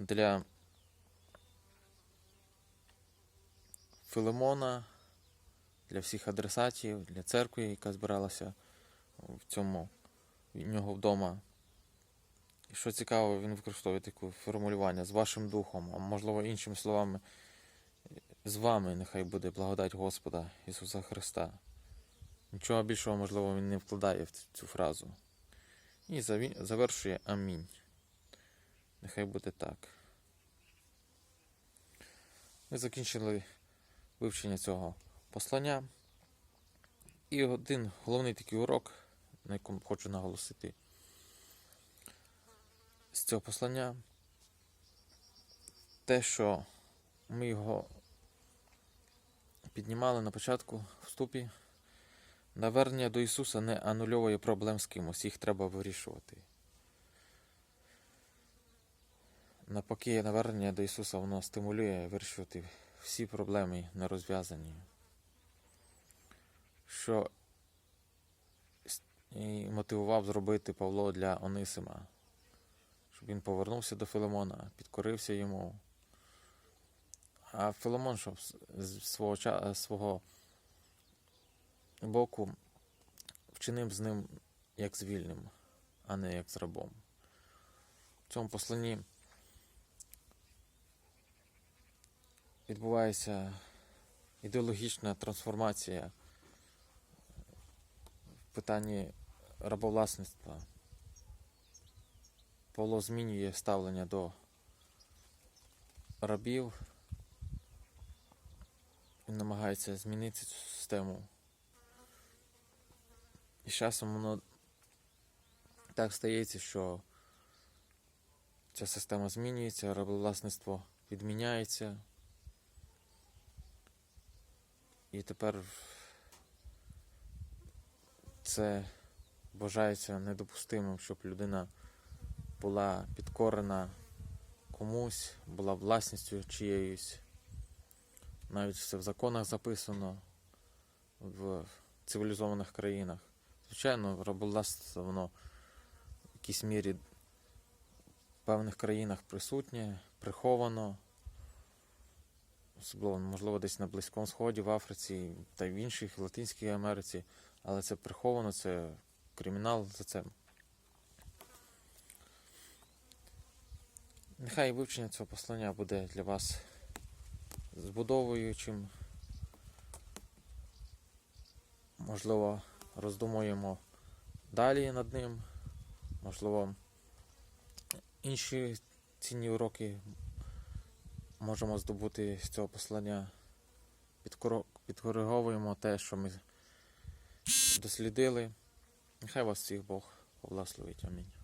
для Филимона, для всіх адресатів, для церкви, яка збиралася в цьому в нього вдома. І що цікаво, він використовує таке формулювання з вашим духом, а можливо іншими словами, з вами нехай буде благодать Господа Ісуса Христа. Нічого більшого, можливо, він не вкладає в цю фразу. І завершує Амінь. Нехай буде так. Ми закінчили вивчення цього послання. І один головний такий урок, на якому хочу наголосити з цього послання, те, що ми його піднімали на початку вступі. Навернення до Ісуса не анульовує проблем з кимось, їх треба вирішувати. Навпаки, навернення до Ісуса воно стимулює вирішувати всі проблеми нерозв'язані. Що і мотивував зробити Павло для Онисима, щоб він повернувся до Филимона, підкорився йому. А Филимон, щоб з- свого, свого боку вчинив з ним як з вільним, а не як з рабом. В цьому посланні відбувається ідеологічна трансформація в питанні рабовласництва. Павло змінює ставлення до рабів. Він намагається змінити цю систему. І з часом воно так стається, що ця система змінюється, рабовласництво відміняється. І тепер це вважається недопустимим, щоб людина була підкорена комусь, була власністю чиєюсь. Навіть це в законах записано в цивілізованих країнах. Звичайно, рабовласництво воно в якійсь мірі в певних країнах присутнє, приховано. Особливо, можливо, десь на Близькому Сході, в Африці та в інших в Латинській Америці, але це приховано, це кримінал за це. Нехай вивчення цього послання буде для вас збудовуючим. Можливо, роздумуємо далі над ним. Можливо, інші цінні уроки можемо здобути з цього послання. Підкориговуємо те, що ми дослідили. Нехай вас всіх Бог поблагословить. Амінь.